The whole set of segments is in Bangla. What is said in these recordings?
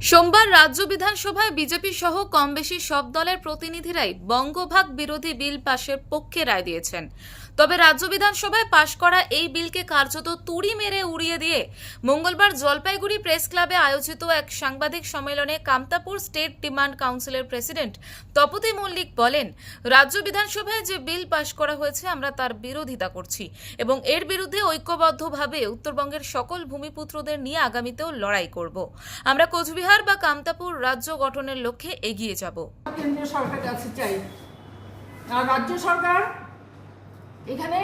সোমবার রাজ্য বিধানসভায় বিজেপি সহ কম বেশি সব দলের প্রতিনিধিরাই বঙ্গভাগ বিরোধী বিল পাশের পক্ষে রায় দিয়েছেন। তবে রাজ্য বিধানসভায় পাশ করা এই বিলকে কার্যত তুড়ি মেরে উড়িয়ে দিয়ে মঙ্গলবার জলপাইগুড়ি প্রেস ক্লাবে আয়োজিত এক সাংবাদিক সম্মেলনে কামতাপুর স্টেট ডিমান্ড কাউন্সিলের প্রেসিডেন্ট তপতি মল্লিক বলেন, রাজ্য বিধানসভায় যে বিল পাশ করা হয়েছে, আমরা তার বিরোধিতা করছি এবং এর বিরুদ্ধে ঐক্যবদ্ধভাবে উত্তরবঙ্গের সকল ভূমিপুত্রদের নিয়ে আগামীতেও লড়াই করব। আমরা কোচবিহার বা কামতাপুর রাজ্য গঠনের লক্ষ্যে এগিয়ে যাব। কেন্দ্রীয় সরকারের কাছে চাই। আর রাজ্য সরকার এখানে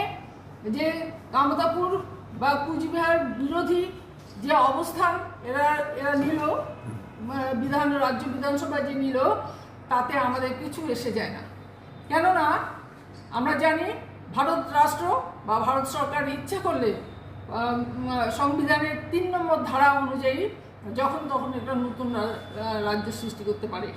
যে কামতাপুর বা কুচবিহার বিরোধী যে অবস্থান, এরা এরা নিল বিধান, রাজ্য বিধানসভা যে নিল, তাতে আমাদের কিছু এসে যায় না। কেননা আমরা জানি ভারত রাষ্ট্র বা ভারত সরকার ইচ্ছে করলে সংবিধানের তিন নম্বর ধারা অনুযায়ী যখন তখন একটা নতুন রা- রাজ্য সৃষ্টি করতে পারে।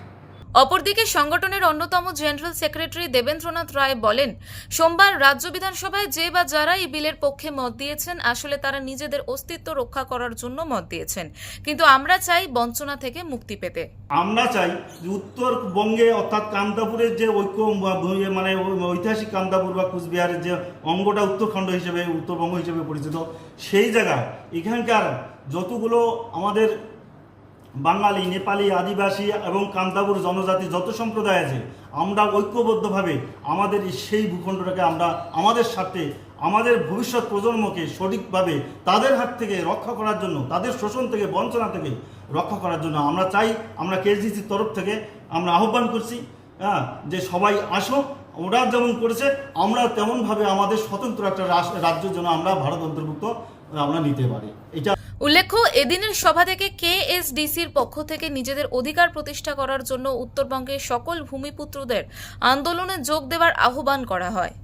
অপরদিকে সংগঠনের অন্যতম জেনারেল সেক্রেটারি দেবেন্দ্রনাথ রায় বলেন সোমবার রাজ্য বিধানসভায় যে বা যারা এই বিলের পক্ষে মত দিয়েছেন আসলে তারা নিজেদের অস্তিত্ব রক্ষা করার জন্য মত দিয়েছেন। কিন্তু আমরা চাই বঞ্চনা থেকে মুক্তি পেতে। আমরা চাই যে উত্তরবঙ্গে অর্থাৎ কান্দাপুরের যে ঐক্য বা মানে ঐতিহাসিক কান্দাপুর বা কুচবিহারের যে অঙ্গটা উত্তরখণ্ড হিসেবে উত্তরবঙ্গ হিসেবে পরিচিত সেই জায়গায় এখানকার যতগুলো আমাদের বাঙালি, নেপালি, আদিবাসী এবং কান্দাপুর জনজাতি যত সম্প্রদায় আছে, আমরা ঐক্যবদ্ধভাবে আমাদের সেই ভূখণ্ডটাকে আমরা আমাদের সাথে আমাদের ভবিষ্যৎ প্রজন্মকে সঠিকভাবে তাদের হাত থেকে রক্ষা করার জন্য, তাদের শোষণ থেকে, বঞ্চনা থেকে রক্ষা করার জন্য আমরা চাই, আমরা কেএসডিসির তরফ থেকে আমরা আহ্বান করছি হ্যাঁ যে সবাই আসো ওরা যেমন করেছে, আমরা তেমনভাবে আমাদের স্বতন্ত্র একটা রাজ্যের জন্য আমরা ভারত অন্তর্ভুক্ত, আমরা নিতে পারি। এটা উল্লেখ্য, এদিনের সভা থেকে কেএসডিসির পক্ষ থেকে নিজেদের অধিকার প্রতিষ্ঠা করার জন্য উত্তরবঙ্গের সকল ভূমিপুত্রদের আন্দোলনে যোগ দেওয়ার আহ্বান করা হয়।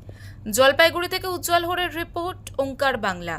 জলপাইগুড়ি থেকে উজ্জ্বল হরের রিপোর্ট, ওঙ্কার বাংলা।